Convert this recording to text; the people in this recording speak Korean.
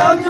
야